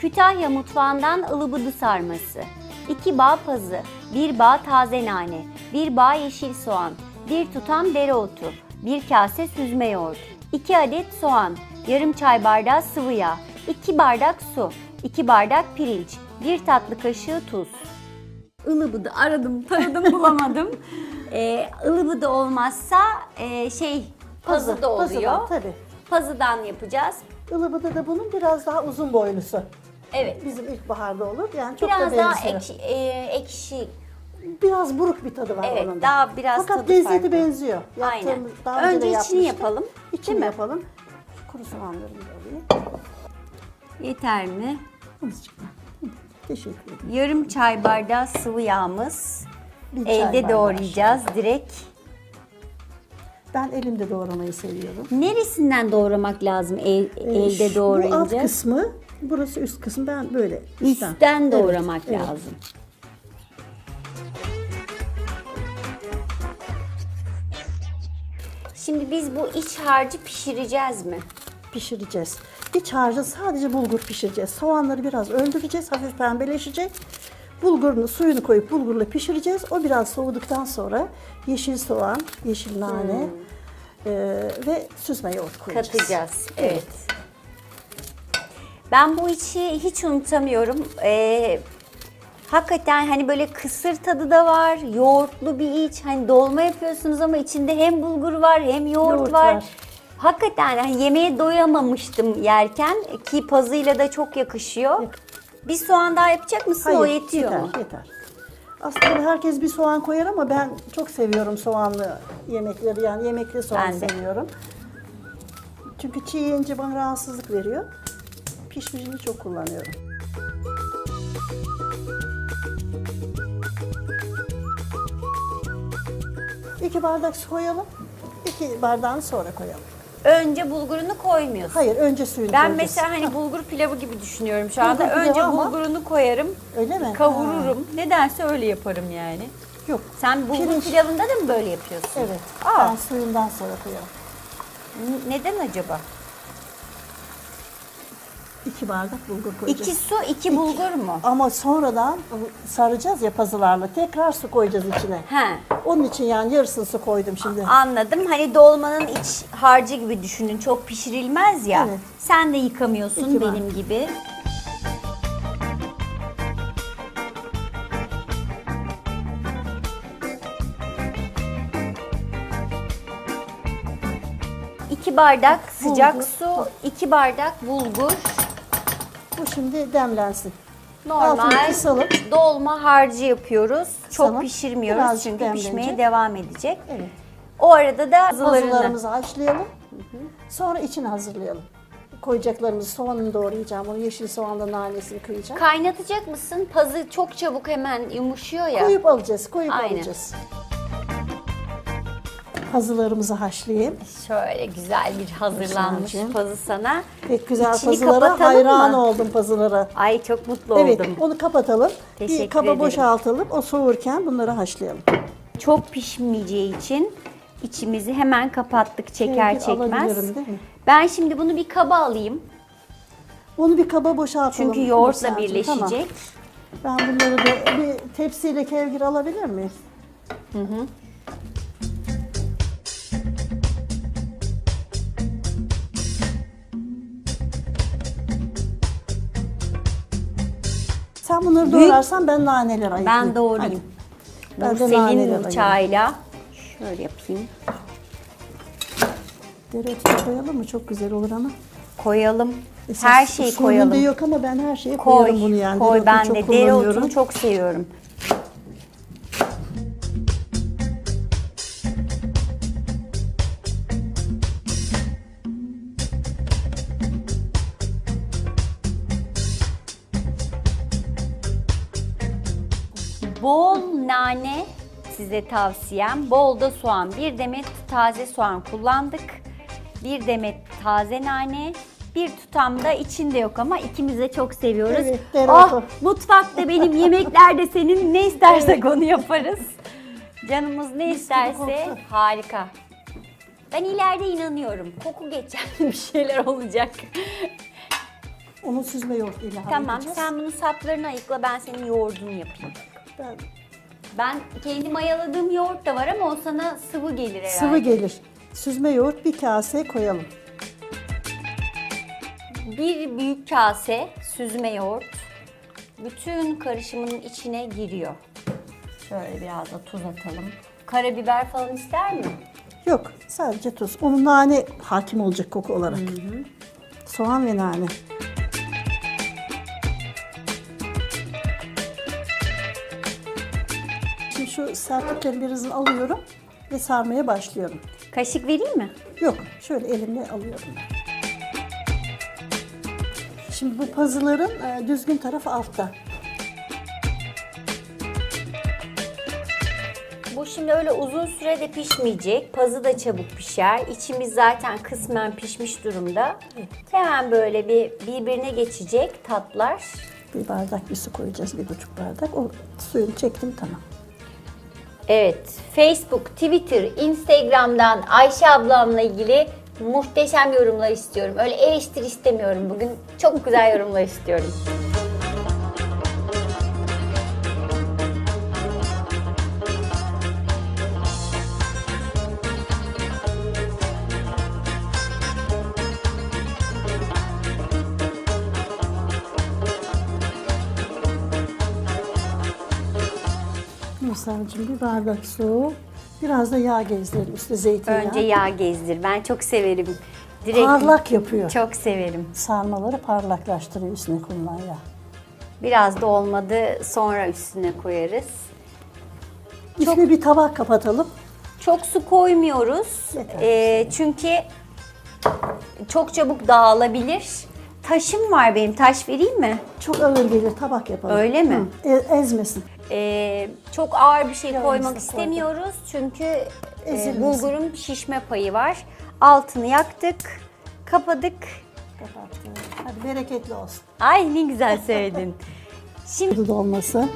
Kütahya mutfağından ılıbıdı sarması. 2 bağ pazı, 1 bağ taze nane, 1 bağ yeşil soğan, 1 tutam dereotu, 1 kase süzme yoğurt, 2 adet soğan, yarım çay bardağı sıvı yağ, 2 bardak su, 2 bardak pirinç, 1 tatlı kaşığı tuz. Ilıbıdı aradım, taradım bulamadım. ee, ılıbıdı olmazsa e, şey pazı da oluyor. Pazıdan, tabii. Pazıdan yapacağız. Ilıbıda da bunun biraz daha uzun boylusu. Evet. Bizim ilkbaharda olur. Yani çok Biraz da daha benziyor. ekşi, e, ekşi. Biraz buruk bir tadı var Evet, onun da. daha biraz Fakat tadı lezzeti farklı. benziyor. Aynen. Yaptığımız, daha Önce önce, içini yapmıştık. yapalım, İçini mi? yapalım. Kuru soğanlarımı da alayım. Yeter mi? Azıcık daha. Hı, Teşekkür ederim. Yarım çay bardağı sıvı yağımız. Bir çay Elde bardağı doğrayacağız direkt. Ben elimde doğramayı seviyorum. Neresinden doğramak lazım el, Ee, elde şu- Bu alt doğrayınca? kısmı, burası üst kısmı. Ben böyle üstten. Üstten Evet, doğramak evet. lazım. Şimdi biz bu iç harcı pişireceğiz mi? pişireceğiz. İç harcı sadece bulgur pişireceğiz. Soğanları biraz öldüreceğiz, hafif pembeleşecek. Bulgurunu, suyunu koyup bulgurla pişireceğiz. O biraz soğuduktan sonra yeşil soğan, yeşil nane eee, ve süzme yoğurt koyacağız. Katacağız. Evet. Ben bu içi hiç unutamıyorum. Ee, hakikaten hani böyle kısır tadı da var. Yoğurtlu bir iç. Hani dolma yapıyorsunuz ama içinde hem bulgur var hem yoğurt, Yoğurt var. var. Hakikaten hani yemeğe doyamamıştım yerken ki pazıyla da çok yakışıyor. Bir soğan daha yapacak mısın? o yetiyor yeter, mu? Yeter. Aslında herkes bir soğan koyar ama ben çok seviyorum soğanlı yemekleri. Yani yemekli soğan Ben de. seviyorum. Çünkü çiğ yiyince bana rahatsızlık veriyor. Pişmişini çok kullanıyorum. İki bardak su koyalım. İki bardağını sonra koyalım. Önce bulgurunu koymuyorsun. Hayır, önce suyunu Ben koyacağız. mesela hani bulgur pilavı gibi düşünüyorum şu anda. Bulgur pilavı Önce ama- bulgurunu koyarım. Öyle mi? Kavururum. Nedense öyle yaparım yani. Yok. Sen bulgur Pirinç- pilavında da mı böyle yapıyorsun? Evet. Aa. Ben suyundan sonra koyarım. N- Neden acaba? İki bardak bulgur koyacağız. İki su, iki bulgur mu? Ama sonradan saracağız ya pazılarla. Tekrar su koyacağız içine. He, Onun için yani yarısını su koydum şimdi. anladım. Hani dolmanın iç harcı gibi düşünün. Çok pişirilmez ya. Evet. Sen de yıkamıyorsun İki var. benim gibi. İki bardak sıcak Bulgur. su, iki bardak bulgur. Bu şimdi demlensin. Normal Altını kısalım. dolma harcı yapıyoruz. Çok Kısalım. pişirmiyoruz Birazcık çünkü demlenecek. pişmeye devam edecek. Evet. O arada da pazılarını. Pazılarımızı haşlayalım. Sonra içini hazırlayalım. Koyacaklarımızı soğanını doğrayacağım. Onu yeşil soğanla nanesini kıyacağım. Kaynatacak mısın? Pazı çok çabuk hemen yumuşuyor ya. Koyup alacağız. Koyup Aynen. alacağız. Pazılarımızı haşlayayım. Şöyle güzel bir hazırlanmış Güzelce. pazı sana. Pek güzel İçini pazılara kapatalım hayran mı? oldum pazılara. Ay çok mutlu Evet, oldum. onu kapatalım. Teşekkür bir kaba ederim. boşaltalım. O soğurken bunları haşlayalım. Çok pişmeyeceği için içimizi hemen kapattık çeker Şöyle bir çekmez. alabilirim, değil mi? Ben şimdi bunu bir kaba alayım. Onu bir kaba boşaltalım. Çünkü yoğurtla Nursel'cim, birleşecek. Tamam. Ben bunları da bir tepsiyle kevgir alabilir miyiz? Sen bunları Büyük- doğrarsan ben naneler ayıklayayım. Ben doğrayayım. Ben de naneler senin ayırayım. çayla. Şöyle yapayım. Dereotu koyalım mı? Çok güzel olur ama. Koyalım. Esas Her şeyi usulünde koyalım. yok ama ben her şeye Koy, koyarım bunu yani. koy. Dereotunu Ben de kullanıyorum. dereotunu çok seviyorum. Nane size tavsiyem. Bol da soğan. Bir demet taze soğan kullandık. Bir demet taze nane. Bir tutam da içinde yok ama ikimiz de çok seviyoruz. Evet, dereotu. oh, mutfakta benim, yemeklerde senin ne istersek onu yaparız. Canımız ne isterse harika. Ben ileride inanıyorum. Koku geçen bir şeyler olacak. Onu süzme yoğurt ilave Tamam edeceğiz. sen bunu saplarını ayıkla ben senin yoğurdunu yapayım. Ben- Ben kendi mayaladığım yoğurt da var ama o sana sıvı gelir herhalde. sıvı gelir. Süzme yoğurt bir kaseye koyalım. Bir büyük kase süzme yoğurt bütün karışımın içine giriyor. Şöyle biraz da tuz atalım. Karabiber falan ister mi? Yok sadece tuz. Onun nane hakim olacak koku olarak. Soğan ve nane. Şimdi şu serpikleri birazını alıyorum ve sarmaya başlıyorum. Kaşık vereyim mi? Yok, şöyle elimle alıyorum. Şimdi bu pazıların e, düzgün tarafı altta. Bu şimdi öyle uzun sürede pişmeyecek. Pazı da çabuk pişer. İçimiz zaten kısmen pişmiş durumda. Hemen böyle bir birbirine geçecek tatlar. Bir bardak bir su koyacağız, bir buçuk bardak. O suyunu çektim tamam. Evet, Facebook, Twitter, Instagram'dan Ayşe ablamla ilgili muhteşem yorumlar istiyorum. Öyle eleştiri istemiyorum bugün. Çok güzel yorumlar istiyorum. Nursel'cim bir bardak su, biraz da yağ gezdirelim üstüne zeytinyağı. Önce yağ gezdir. Ben çok severim. Direkt Parlak yapıyor. çok severim. Sarmaları parlaklaştırıyor üstüne konulan yağ. Biraz da olmadı sonra üstüne koyarız. Üstüne bir tabak kapatalım. Çok su koymuyoruz. Yeter. Ee, çünkü çok çabuk dağılabilir. Taşım var benim. Taş vereyim mi? Çok ağır gelir tabak yapalım. Öyle mi? Hı, e- ezmesin. Ee, çok ağır bir şey koymak istemiyoruz. Çünkü e, Ezilmesin. bulgurun şişme payı var. Altını yaktık. Kapadık. Kapattım. Hadi bereketli olsun. Ay ne güzel söyledin. Şimdi Kudu dolması.